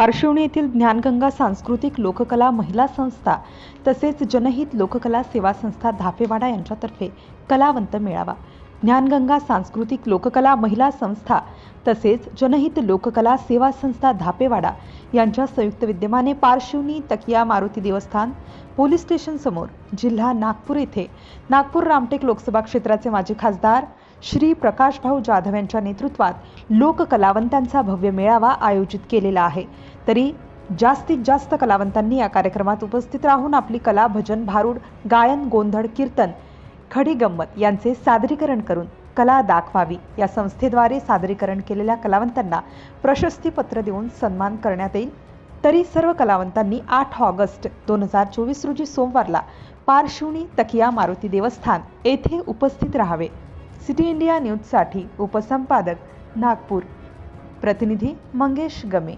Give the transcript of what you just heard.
पार्श्वणी येथील ज्ञानगंगा सांस्कृतिक लोककला महिला संस्था तसेच जनहित लोककला सेवा संस्था धापेवाडा यांच्यातर्फे कलावंत मेळावा. ज्ञानगंगा सांस्कृतिक लोककला महिला संस्था तसेच जनहित लोककला सेवा संस्था धापेवाडा यांच्या संयुक्त विद्यमाने पारशिवनी तकिया मारुती देवस्थान पोलीस स्टेशनसमोर जिल्हा नागपूर येथे नागपूर रामटेक लोकसभा क्षेत्राचे माजी खासदार श्री प्रकाशभाऊ जाधव यांच्या नेतृत्वात लोककलावंतांचा भव्य मेळावा आयोजित केलेला आहे. तरी जास्तीत जास्त कलावंतांनी या कार्यक्रमात उपस्थित राहून आपली कला भजन भारूड गायन गोंधळ कीर्तन खडी गंमत यांचे सादरीकरण करून कला दाखवावी. या संस्थेद्वारे सादरीकरण केलेल्या कलावंतांना प्रशस्तीपत्र देऊन सन्मान करण्यात येईल. तरी सर्व कलावंतांनी आठ ऑगस्ट दोन हजार चोवीस रोजी सोमवारला पारशिवणी तकिया मारुती देवस्थान येथे उपस्थित राहावे. सिटी इंडिया न्यूजसाठी उपसंपादक नागपूर. प्रतिनिधी मंगेश गमे.